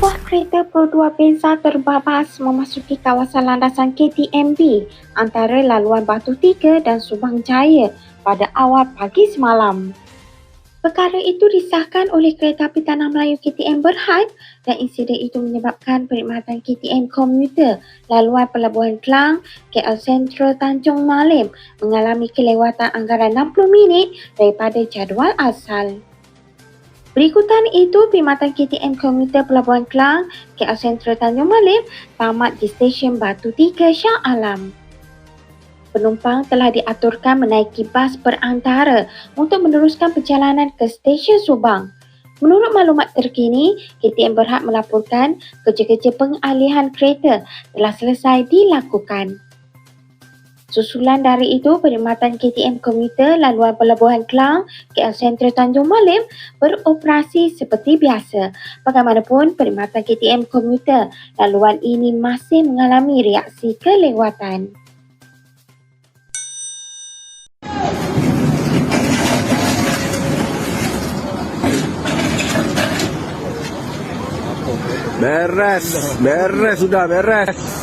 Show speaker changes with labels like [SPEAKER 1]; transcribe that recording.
[SPEAKER 1] kereta Pro 2 Benza terbabas memasuki kawasan landasan KTMB antara laluan Batu Tiga dan Subang Jaya pada awal pagi semalam. Perkara itu disahkan oleh Kereta Api Tanah Melayu KTM Berhad dan insiden itu menyebabkan perkhidmatan KTM komuter laluan Pelabuhan Kelang, KL Sentral Tanjung Malim mengalami kelewatan anggaran 60 minit daripada jadual asal. Berikutan itu, perkhidmatan KTM komuter Pelabuhan Kelang, KL Sentral Tanjung Malim tamat di stesen Batu Tiga Shah Alam. Penumpang telah diaturkan menaiki bas perantara untuk meneruskan perjalanan ke stesen Subang. Menurut maklumat terkini, KTM Berhad melaporkan kerja-kerja pengalihan kereta telah selesai dilakukan. Susulan dari itu, perkhidmatan KTM komuter laluan Pelabuhan Kelang, KL Sentral Tanjung Malim beroperasi seperti biasa. Bagaimanapun, perkhidmatan KTM komuter laluan ini masih mengalami reaksi kelewatan.
[SPEAKER 2] Beres, beres sudah beres.